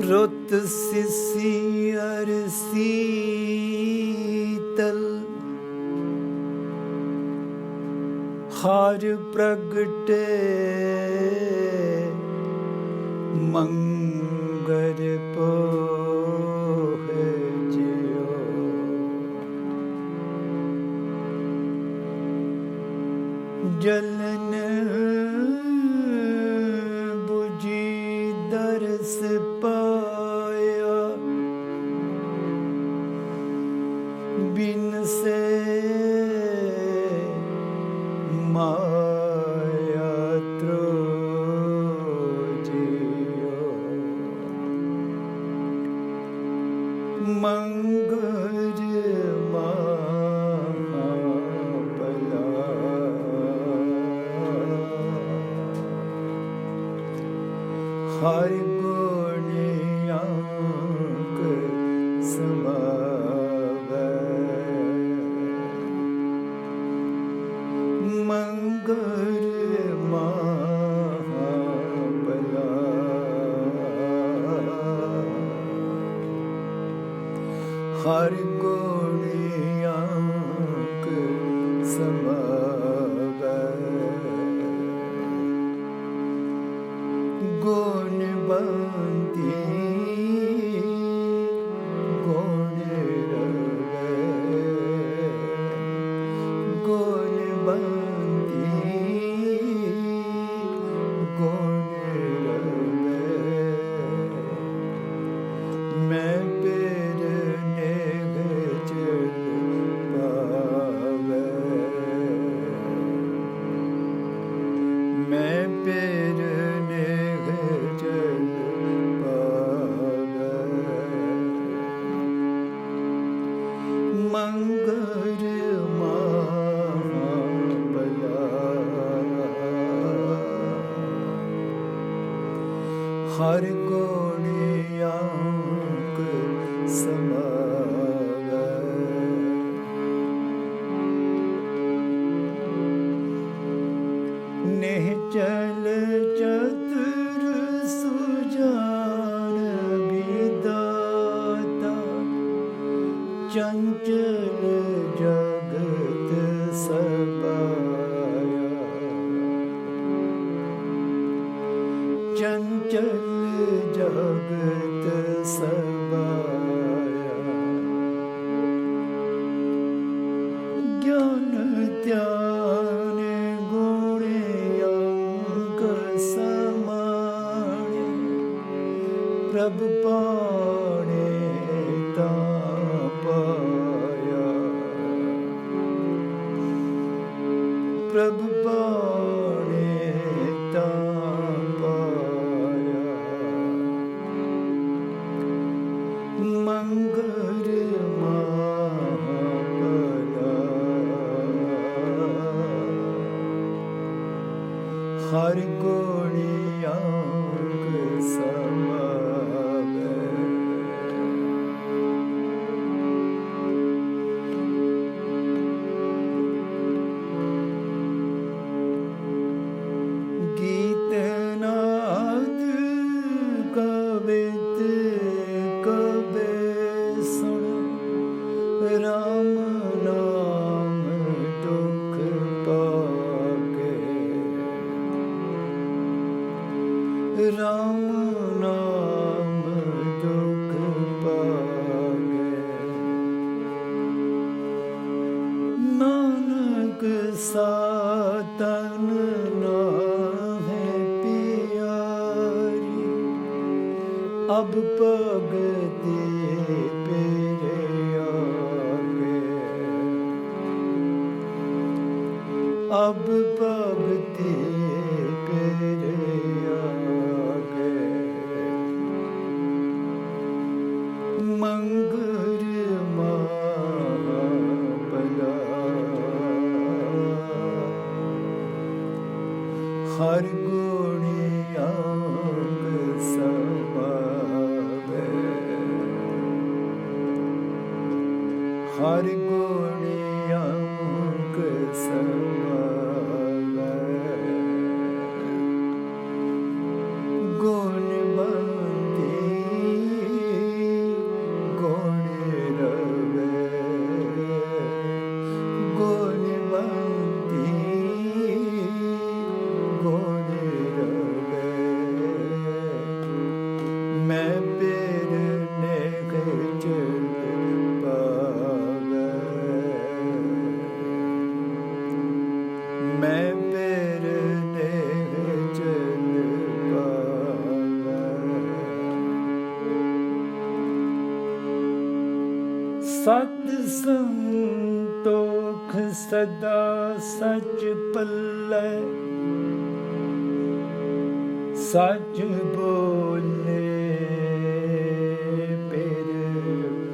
ਰੁੱਤ ਸਿਸੀ ਅਰ ਹਰ ਪ੍ਰਗਟੇ ਮੰਗਰ ਪੋਹੇ ਜਿਓ ਜਲਨ ਹਰ ਗੁਣ ਅੰਕ ਸਮਾਵੈ। ਮੰਗਰ ਮਹਾਬਲਾ। ਹਰ ਗੁਣ ਅੰਕ ਸਮਾਵੈ। ਹਰ ਗੁਣ ਅੰਕ ਸਮਾਵੈ ਨਿਹਚਲ ਚਤੁਰ ਸੁਜਾਨ ਵਿਦਾਤਾ ਚੰਚਲ ਜਗਤ ਸਬਾਇਆ ਚੰਚਲ ਜਗਤ ਸਬਾਇਆ જ્ઞાન ત્યાને ગોળે અંગ સમાણે પ્રભ પાણે તાપાયા પ્રભ પા ਹਰ ਗੁਣ ਅੰਕ ਸਮਾਵੈ। ਗੀਤ ਨਾਦ ਕਵਿਤ ਕਬੇ ਸੁਣ ਰਾਮ ਸਾਤਨ ਨਾਹੇ ਪਿਆਰੀ ਅਬ ਭਗਤੀ ਪੇਰੇ ਆਗੇ ਅਬ ਭਗਤੀ ਹਰ ਗੁਣ ਅੰਗ ਸਮਾਵੇ। ਹਰ ਗੁਣ ਅੰਗ ਸਮਾਵੇ। ਸਤ ਸੰਤੋਖ ਸਦਾ ਸਚ ਪੱਲੇ ਸੱਚ ਬੋਲੇ ਪਿਰ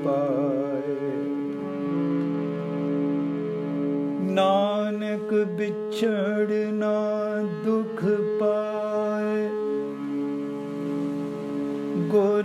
ਪਾਏ। ਨਾਨਕ ਵਿਛੜਨਾ ਦੁਖ ਪਾਏ। ਗੁਰ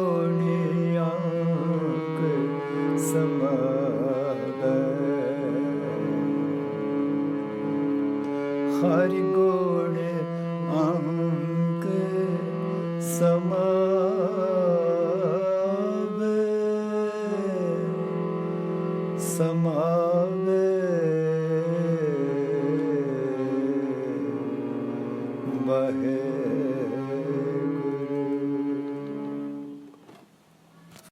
ਹਰ ਗੁਣ ਅੰਕ ਸਮਾਵੇ। ਸਮਾਵੇ।